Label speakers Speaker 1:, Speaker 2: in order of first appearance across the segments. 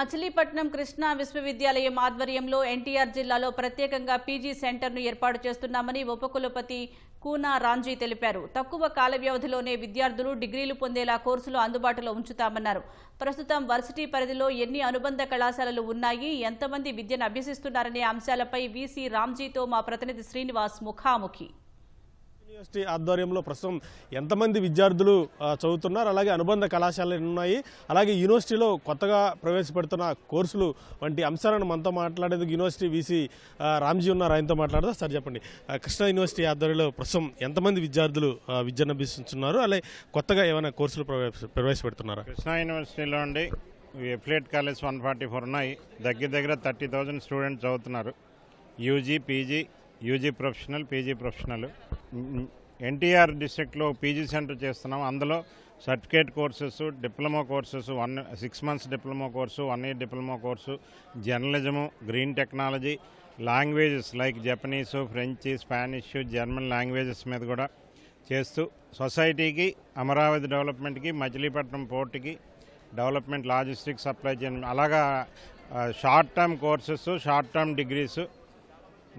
Speaker 1: మచిలీపట్నం కృష్ణా విశ్వవిద్యాలయం ఆధ్వర్యంలో ఎన్టీఆర్ జిల్లాలో ప్రత్యేకంగా పీజీ సెంటర్ను ఏర్పాటు చేస్తున్నామని ఉపకులపతి కూనా రాంజీ తెలిపారు. తక్కువ కాల వ్యవధిలోనే విద్యార్థులు డిగ్రీలు పొందేలా కోర్సులు అందుబాటులో ఉంచుతామన్నారు. ప్రస్తుతం వర్సిటీ పరిధిలో ఎన్ని అనుబంధ కళాశాలలు ఉన్నాయి ఎంతమంది విద్యను అభ్యసిస్తున్నారనే అంశాలపై వీసీ రామ్జీతో మా ప్రతినిధి శ్రీనివాస్ ముఖాముఖి.
Speaker 2: యూనివర్సిటీ ఆధ్వర్యంలో ప్రస్తుతం ఎంతమంది విద్యార్థులు చదువుతున్నారు. అలాగే అనుబంధ కళాశాలలు ఉన్నాయి? అలాగే యూనివర్సిటీలో కొత్తగా ప్రవేశపెడుతున్న కోర్సులు వంటి అంశాలను మనతో మాట్లాడేందుకు యూనివర్సిటీ వీసీ రామ్జీ ఉన్నారు. ఆయనతో మాట్లాడదా. సార్ చెప్పండి. కృష్ణ కృష్ణా యూనివర్సిటీ ఆధ్వర్యంలో ప్రస్తుతం ఎంతమంది విద్యార్థులు ఆ, విద్యను అభ్యసిస్తున్నారు? అలాగే కొత్తగా ఏమైనా కోర్సులు ప్రవేశ ప్రవేశపెడుతున్నారా?
Speaker 3: కృష్ణా యూనివర్సిటీలో ఉండి affiliate college one forty four ఉన్నాయి. దగ్గర దగ్గర థర్టీ థౌజండ్ స్టూడెంట్స్ చదువుతున్నారు. UG PG UG professional PG professional. NTR డిస్ట్రిక్ట్లో పీజీ సెంటర్ చేస్తున్నాం. అందులో certificate courses diploma courses one six months diploma course one year diploma course journalism green technology languages like Japanese French Spanish German languages మీద కూడా చేస్తూ సొసైటీకి అమరావతి డెవలప్మెంట్కి మచిలీపట్నం పోర్టుకి development logistics supply chain అలాగా short term courses short term degrees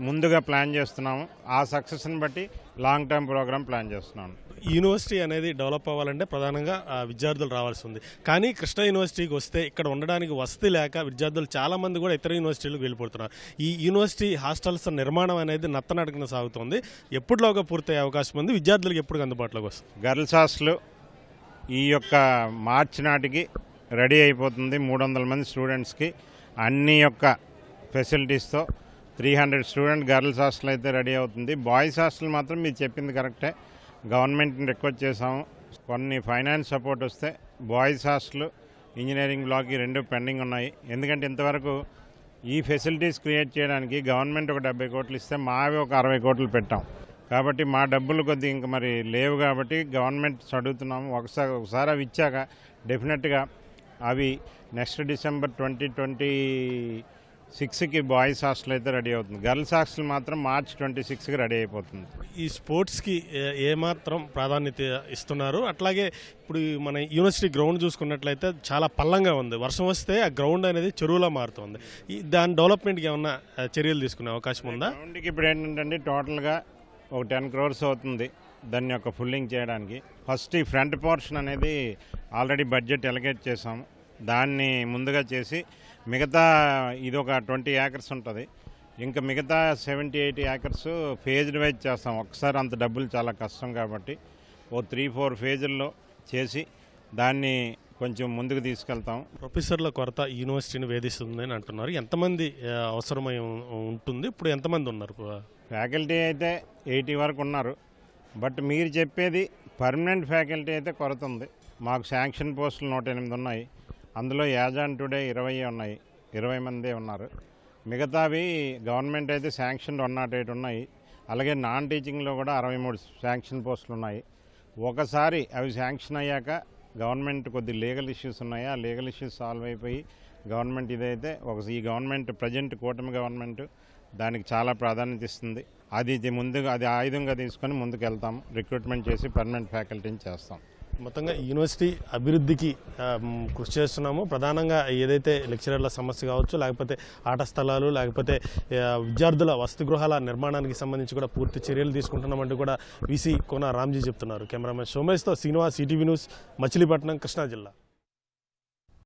Speaker 3: ముందుగా plan చేస్తున్నాము. ఆ సక్సెస్ని బట్టి లాంగ్ టర్మ్ ప్రోగ్రామ్ ప్లాన్ చేస్తున్నాము
Speaker 2: యూనివర్సిటీ అనేది డెవలప్ అవ్వాలంటే ప్రధానంగా విద్యార్థులు రావాల్సి ఉంది. కానీ కృష్ణా యూనివర్సిటీకి వస్తే ఇక్కడ ఉండడానికి వసతి లేక విద్యార్థులు చాలా మంది కూడా ఇతర యూనివర్సిటీలకు వెళ్ళిపోతున్నారు. ఈ యూనివర్సిటీ హాస్టల్స్ నిర్మాణం అనేది నత్తనడకన సాగుతోంది. ఎప్పటిలోగా పూర్తయ్యే అవకాశం ఉంది? విద్యార్థులకు ఎప్పుడు అందుబాటులోకి వస్తుంది?
Speaker 3: గర్ల్స్ హాస్టల్ ఈ యొక్క మార్చి నాటికి రెడీ అయిపోతుంది. మూడు వందల మంది స్టూడెంట్స్కి అన్ని యొక్క ఫెసిలిటీస్తో three hundred student girls hostel అయితే రెడీ అవుతుంది. బాయ్స్ హాస్టల్ మాత్రం మీరు చెప్పింది కరెక్టే. గవర్నమెంట్ని రిక్వెస్ట్ చేసాము కొన్ని ఫైనాన్స్ సపోర్ట్ వస్తే బాయ్స్ హాస్టల్ ఇంజనీరింగ్ బ్లాక్ ఈ రెండు పెండింగ్ ఉన్నాయి. ఎందుకంటే ఇంతవరకు ఈ ఫెసిలిటీస్ క్రియేట్ చేయడానికి గవర్నమెంట్ ఒక డెబ్బై కోట్లు ఇస్తే మావి ఒక అరవై కోట్లు పెట్టాం. కాబట్టి మా డబ్బులు కొద్దిగా ఇంక మరి లేవు కాబట్టి గవర్నమెంట్ అడుగుతున్నాము ఒకసారి ఒకసారి అవి ఇచ్చాక డెఫినెట్గా అవి నెక్స్ట్ డిసెంబర్ ట్వంటీ ట్వంటీ సిక్స్కి బాయ్స్ హాస్టల్ అయితే రెడీ అవుతుంది. గర్ల్స్ హాస్టల్ మాత్రం మార్చ్ ట్వంటీ సిక్స్కి రెడీ అయిపోతుంది.
Speaker 2: ఈ స్పోర్ట్స్కి ఏ- ఏమాత్రం ప్రాధాన్యత ఇస్తున్నారు. అట్లాగే ఇప్పుడు మన యూనివర్సిటీ గ్రౌండ్ చూసుకున్నట్లయితే చాలా పల్లంగా ఉంది. వర్షం వస్తే ఆ గ్రౌండ్ అనేది చెరువులా మారుతుంది. ఈ దాని డెవలప్మెంట్కి ఏమన్నా చర్యలు తీసుకునే అవకాశం ఉందా?
Speaker 3: గ్రౌండ్కి ఇప్పుడు ఏంటంటే టోటల్గా ఒక టెన్ క్రోర్స్ అవుతుంది దాన్ని యొక్క ఫుల్లింగ్ చేయడానికి. ఫస్ట్ ఈ ఫ్రంట్ పోర్షన్ అనేది ఆల్రెడీ బడ్జెట్ ఎలకేట్ చేసాము. దాన్ని ముందుగా చేసి మిగతా ఇది ఒక ట్వంటీ ఏకర్స్ ఉంటుంది. ఇంకా మిగతా seventy eighty acres phased wise చేస్తాం. ఒకసారి అంత డబ్బులు చాలా కష్టం కాబట్టి ఓ త్రీ ఫోర్ ఫేజుల్లో చేసి దాన్ని కొంచెం ముందుకు తీసుకెళ్తాం.
Speaker 2: ప్రొఫెసర్ల కొరత యూనివర్సిటీని వేధిస్తుంది అని అంటున్నారు. ఎంతమంది అవసరమై ఉంటుంది? ఇప్పుడు ఎంతమంది ఉన్నారు?
Speaker 3: ఫ్యాకల్టీ అయితే ఎయిటీ వరకు ఉన్నారు. బట్ మీరు చెప్పేది పర్మనెంట్ ఫ్యాకల్టీ అయితే కొరత ఉంది. మాకు శాంక్షన్ పోస్టులు నూట ఎనిమిది ఉన్నాయి. అందులో యాజ్ ఆన్ టుడే ఇరవై ఉన్నాయి. ఇరవై మందే ఉన్నారు. మిగతావి గవర్నమెంట్ అయితే శాంక్షన్ వన్ నాట్ ఎయిట్ ఉన్నాయి. అలాగే నాన్ టీచింగ్లో కూడా అరవై మూడు శాంక్షన్ పోస్టులు ఉన్నాయి. ఒకసారి అవి శాంక్షన్ అయ్యాక గవర్నమెంట్ కొద్ది లీగల్ ఇష్యూస్ ఉన్నాయి. ఆ లీగల్ ఇష్యూస్ సాల్వ్ అయిపోయి గవర్నమెంట్ ఇదైతే ఒక ఈ గవర్నమెంట్ ప్రజెంట్ కూటమి గవర్నమెంట్ దానికి చాలా ప్రాధాన్యత ఇస్తుంది. అది ఇది ముందుగా అది ఆయుధంగా తీసుకొని ముందుకు వెళ్తాం రిక్రూట్మెంట్ చేసి పర్మనెంట్ ఫ్యాకల్టీని చేస్తాం.
Speaker 2: మొత్తంగా యూనివర్సిటీ అభివృద్ధికి కృషి చేస్తున్నాము. ప్రధానంగా ఏదైతే లెక్చరర్ల సమస్య కావచ్చు లేకపోతే ఆట స్థలాలు లేకపోతే విద్యార్థుల వసతి గృహాల నిర్మాణానికి సంబంధించి కూడా పూర్తి చర్యలు తీసుకుంటున్నామంటూ కూడా వీసీ కోన రామ్జీ చెప్తున్నారు. కెమెరామెన్ సోమేష్తో శ్రీనివాస్ ఈటీవీ న్యూస్ మచిలీపట్నం కృష్ణా జిల్లా.